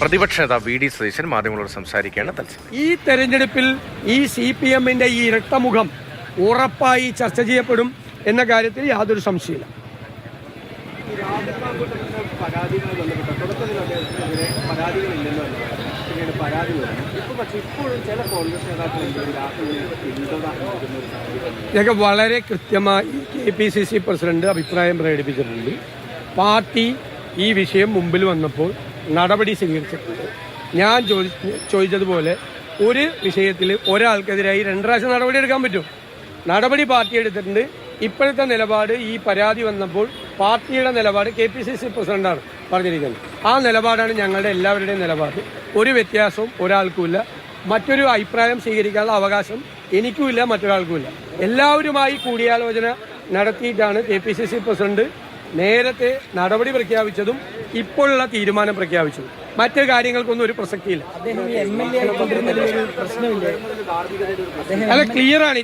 പ്രതിപക്ഷ നേതാവ് V D Satheesan മാധ്യമങ്ങളോട് സംസാരിക്കുകയാണ്. തത്സമയം. ഈ തെരഞ്ഞെടുപ്പിൽ ഈ സി പി എമ്മിന്റെ ഈ ഇരട്ടമുഖം ഉറപ്പായി ചർച്ച ചെയ്യപ്പെടും എന്ന കാര്യത്തിൽ യാതൊരു സംശയമില്ല ഇതൊക്കെ വളരെ കൃത്യമായി K P C C president അഭിപ്രായം പ്രകടിപ്പിച്ചിട്ടുണ്ട്. പാർട്ടി ഈ വിഷയം മുമ്പിൽ വന്നപ്പോൾ നടപടി സ്വീകരിച്ചിട്ടുണ്ട്. ഞാൻ ചോദി ചോദിച്ചതുപോലെ ഒരു വിഷയത്തിൽ ഒരാൾക്കെതിരായി രണ്ട് പ്രാവശ്യം നടപടി എടുക്കാൻ പറ്റും. നടപടി പാർട്ടി എടുത്തിട്ടുണ്ട്. ഇപ്പോഴത്തെ നിലപാട് ഈ പരാതി വന്നപ്പോൾ പാർട്ടിയുടെ നിലപാട് കെ പി സി സി പ്രസിഡന്റാണ് പറഞ്ഞിരിക്കുന്നത്. ആ നിലപാടാണ് ഞങ്ങളുടെ എല്ലാവരുടെയും നിലപാട്. ഒരു വ്യത്യാസവും ഒരാൾക്കുമില്ല. മറ്റൊരു അഭിപ്രായം സ്വീകരിക്കാനുള്ള അവകാശം എനിക്കുമില്ല മറ്റൊരാൾക്കുമില്ല. എല്ലാവരുമായി കൂടിയാലോചന നടത്തിയിട്ടാണ് K P C C president നേരത്തെ നടപടി പ്രഖ്യാപിച്ചതും ഇപ്പോഴുള്ള തീരുമാനം പ്രഖ്യാപിച്ചതും മറ്റു കാര്യങ്ങൾക്കൊന്നും ഒരു പ്രസക്തിയില്ല. അല്ല ക്ലിയർ ആണ്.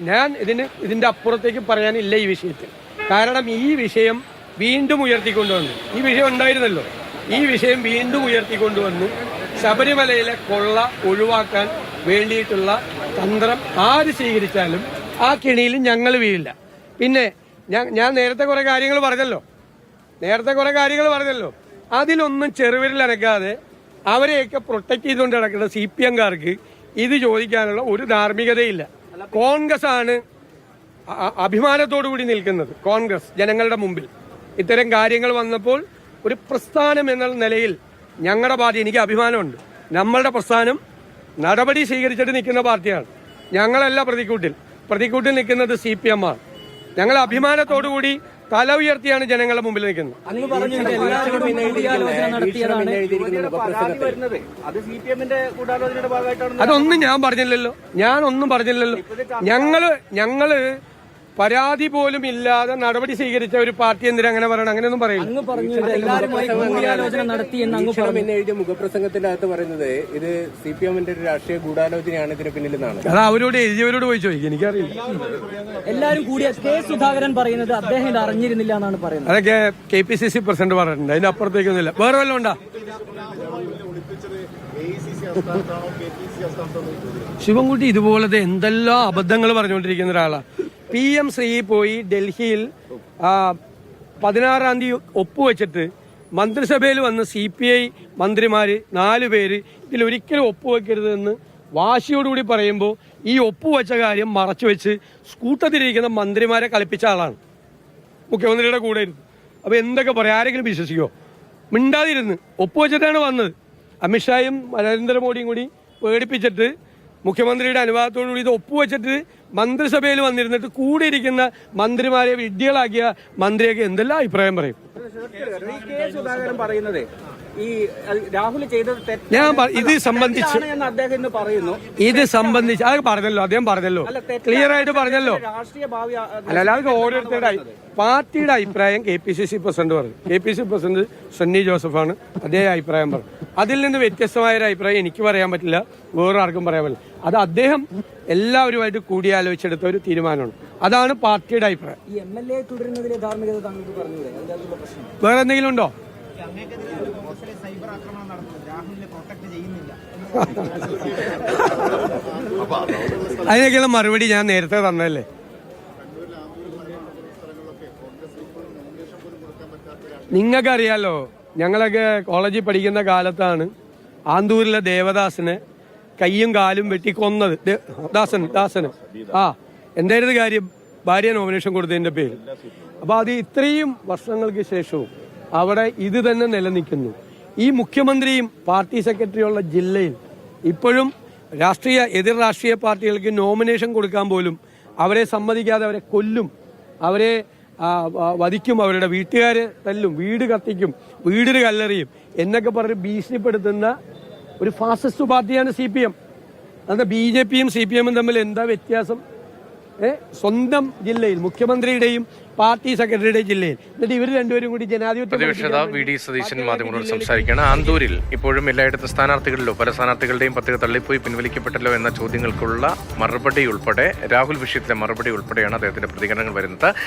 ഞാൻ ഇതിന് ഇതിന്റെ അപ്പുറത്തേക്ക് പറയാനില്ല ഈ വിഷയത്തിൽ. കാരണം ഈ വിഷയം വീണ്ടും ഉയർത്തിക്കൊണ്ടുവന്നു. ഈ വിഷയം ഉണ്ടായിരുന്നല്ലോ. ഈ വിഷയം വീണ്ടും ഉയർത്തിക്കൊണ്ടുവന്നു. ശബരിമലയിലെ കൊള്ള ഒഴിവാക്കാൻ വേണ്ടിയിട്ടുള്ള തന്ത്രം ആര് സ്വീകരിച്ചാലും ആ കെണിയിൽ ഞങ്ങൾ വീഴില്ല. പിന്നെ ഞാൻ ഞാൻ നേരത്തെ കുറെ കാര്യങ്ങൾ പറഞ്ഞല്ലോ. നേരത്തെ കുറെ കാര്യങ്ങൾ പറഞ്ഞല്ലോ. അതിലൊന്നും ചെറുവിരലനക്കാതെ അവരെയൊക്കെ പ്രൊട്ടക്ട് ചെയ്തുകൊണ്ട് നടക്കുന്ന സി പി എംകാർക്ക് ഇത് ചോദിക്കാനുള്ള ഒരു ധാർമ്മികതയില്ല. കോൺഗ്രസ് ആണ് അഭിമാനത്തോടു കൂടി നിൽക്കുന്നത്. കോൺഗ്രസ് ജനങ്ങളുടെ മുമ്പിൽ. ഇത്തരം കാര്യങ്ങൾ വന്നപ്പോൾ ഒരു പ്രസ്ഥാനം എന്ന നിലയിൽ ഞങ്ങളുടെ പാർട്ടി എനിക്ക് അഭിമാനമുണ്ട്. നമ്മളുടെ പ്രസ്ഥാനം നടപടി സ്വീകരിച്ചിട്ട് നിൽക്കുന്ന പാർട്ടിയാണ്. ഞങ്ങളല്ല പ്രതിക്കൂട്ടിൽ. പ്രതിക്കൂട്ടിൽ നിൽക്കുന്നത് സി പി എം ആണ്. ഞങ്ങൾ അഭിമാനത്തോടുകൂടി തല ഉയർത്തിയാണ് ജനങ്ങളുടെ മുമ്പിൽ നിൽക്കുന്നത്. അങ്ങ് പറഞ്ഞു ഇത് എല്ലാവരോടും കൂടിയാലോചന നടത്തിയതാണ് പരാതി വരുന്നത്. അത് സി പി എമ്മിന്റെ ഗൂഢാലോചനയുടെ ഭാഗമായിട്ടാണ് അതൊന്നും ഞാൻ പറഞ്ഞില്ലല്ലോ. ഞാൻ ഒന്നും പറഞ്ഞില്ലല്ലോ ഞങ്ങൾ ഞങ്ങൾ പരാതി പോലും ഇല്ലാതെ നടപടി സ്വീകരിച്ച ഒരു പാർട്ടി എന്തിനാ അങ്ങനെ പറയണം? അങ്ങനെയൊന്നും പറയില്ല. അങ്ങ് പറഞ്ഞു ഇത് എല്ലാവരുമായി നടത്തി എന്ന് അങ്ങ് പറഞ്ഞു. എന്ന് എഴുതിയ മുഖപ്രസംഗത്തിന്റെ അകത്ത് പറയുന്നത് ഇത് സി പി എമ്മിന്റെ ഒരു രാഷ്ട്രീയ ഗൂഢാലോചനയാണ് ഇതിന് പിന്നിലെന്നാണ്. അത് അവരോട് എഴുതിയവരോട് പോയി ചോദിക്കും എനിക്കറിയില്ല. എല്ലാവരും കൂടിയ കെ സുധാകരൻ പറയുന്നത് അദ്ദേഹം ഇത് അറിഞ്ഞിരുന്നില്ല എന്നാണ് പറയുന്നത്. അതൊക്കെ K P C C president പറഞ്ഞിട്ടുണ്ട്. അതിന്റെ അപ്പുറത്തേക്കൊന്നുമില്ല. വേറെ വല്ലതും ഉണ്ടാ? ശിവൻകുട്ടി ഇതുപോലത്തെ എന്തെല്ലാം അബദ്ധങ്ങൾ പറഞ്ഞുകൊണ്ടിരിക്കുന്ന ഒരാളാണ് പി എം ശ്രീ പോയി ഡൽഹിയിൽ പതിനാറാം തീയതി ഒപ്പുവെച്ചിട്ട് മന്ത്രിസഭയിൽ വന്ന സി പി ഐ മന്ത്രിമാര് നാല് പേര് ഇതിൽ ഒരിക്കലും ഒപ്പുവെക്കരുതെന്ന് വാശിയോടുകൂടി പറയുമ്പോൾ ഈ ഒപ്പുവെച്ച കാര്യം മറച്ചു വെച്ച് സ്കൂട്ടത്തിലിരിക്കുന്ന മന്ത്രിമാരെ കളിപ്പിച്ച ആളാണ്. മുഖ്യമന്ത്രിയുടെ കൂടെ ഇരുന്നു. അപ്പോൾ എന്തൊക്കെ പറയാം? ആരെങ്കിലും വിശ്വസിക്കോ? മിണ്ടാതിരുന്ന്. ഒപ്പുവെച്ചിട്ടാണ് വന്നത്. അമിത്ഷായും നരേന്ദ്രമോദിയും കൂടി പേടിപ്പിച്ചിട്ട് മുഖ്യമന്ത്രിയുടെ അനുവാദത്തോടുകൂടി ഇത് ഒപ്പുവെച്ചിട്ട് മന്ത്രിസഭയിൽ വന്നിരുന്നിട്ട് കൂടിയിരിക്കുന്ന മന്ത്രിമാരെ വിഡ്ഢികളാക്കിയ മന്ത്രിയൊക്കെ എന്തെല്ലാം അഭിപ്രായം പറയും? പറയുന്നത് ഈ രാഹുൽ ഞാൻ ഇത് സംബന്ധിച്ച് പറയുന്നു ഇത് സംബന്ധിച്ച് അത് പറഞ്ഞല്ലോ അദ്ദേഹം പറഞ്ഞല്ലോ. ക്ലിയർ ആയിട്ട് പറഞ്ഞല്ലോ. രാഷ്ട്രീയ ഭാവി അല്ല അല്ലാതെ ഓരോരുത്തരുടെ പാർട്ടിയുടെ അഭിപ്രായം K P C C president പറഞ്ഞു K P C president Sunny ജോസഫാണ് അദ്ദേഹം അഭിപ്രായം പറഞ്ഞു അതിൽ നിന്ന് വ്യത്യസ്തമായ ഒരു അഭിപ്രായം എനിക്ക് പറയാൻ പറ്റില്ല. വേറെ ആർക്കും പറയാൻ പറ്റില്ല. അത് അദ്ദേഹം എല്ലാവരുമായിട്ട് കൂടിയാലോചിച്ചെടുത്ത ഒരു തീരുമാനമാണ്. അതാണ് പാർട്ടിയുടെ അഭിപ്രായം. വേറെ എന്തെങ്കിലും ഉണ്ടോ? അതിനൊക്കെയുള്ള മറുപടി ഞാൻ നേരത്തെ തന്നല്ലേ നിങ്ങൾക്കറിയാലോ ഞങ്ങളൊക്കെ കോളേജിൽ പഠിക്കുന്ന കാലത്താണ് ആന്തൂരിലെ ദേവദാസിനെ കയ്യും കാലും വെട്ടിക്കൊന്നത്. ദാസൻ ദാസന്. ആ എന്തായിരുന്നു കാര്യം ഭാര്യ നോമിനേഷൻ കൊടുത്തതിന്റെ പേര്. അപ്പോൾ അത് ഇത്രയും വർഷങ്ങൾക്ക് ശേഷവും അവിടെ ഇത് തന്നെ നിലനിൽക്കുന്നു. ഈ മുഖ്യമന്ത്രിയും പാർട്ടി സെക്രട്ടറിയുള്ള ജില്ലയിൽ ഇപ്പോഴും രാഷ്ട്രീയ എതിർ രാഷ്ട്രീയ പാർട്ടികൾക്ക് നോമിനേഷൻ കൊടുക്കാൻ പോലും അവരെ സമ്മതിക്കാതെ അവരെ കൊല്ലും. അവരെ വധിക്കും അവരുടെ വീട്ടുകാരെ തല്ലും വീട് കത്തിക്കും വീടിന് കല്ലെറിയും എന്നൊക്കെ പറഞ്ഞ് ഭീഷണിപ്പെടുത്തുന്ന ഒരു ഫാസിസ്റ്റ് പാർട്ടിയാണ് സി പി എം. അത് ബി ജെ പിയും സി പി എമ്മും തമ്മിൽ എന്താ വ്യത്യാസം? ഏഹ് സ്വന്തം ജില്ലയിൽ മുഖ്യമന്ത്രിയുടെയും പാർട്ടി സെക്രട്ടറിയുടെയും ജില്ലയിൽ. എന്നിട്ട് ഇവർ രണ്ടുപേരും കൂടി ജനാധിപത്യം വി ഡി സതീശൻ മാധ്യമങ്ങളോട് സംസാരിക്കുകയാണ്. ആന്തൂരിൽ ഇപ്പോഴും എല്ലായിടത്തും സ്ഥാനാർത്ഥികളിലോ പല സ്ഥാനാർത്ഥികളുടെയും പത്രിക തള്ളിപ്പോയി പിൻവലിക്കപ്പെട്ടല്ലോ എന്ന ചോദ്യങ്ങൾക്കുള്ള മറുപടി ഉൾപ്പെടെ രാഹുൽ വിഷയത്തിലെ മറുപടി ഉൾപ്പെടെയാണ് അദ്ദേഹത്തിന്റെ പ്രതികരണങ്ങൾ വരുന്നത്.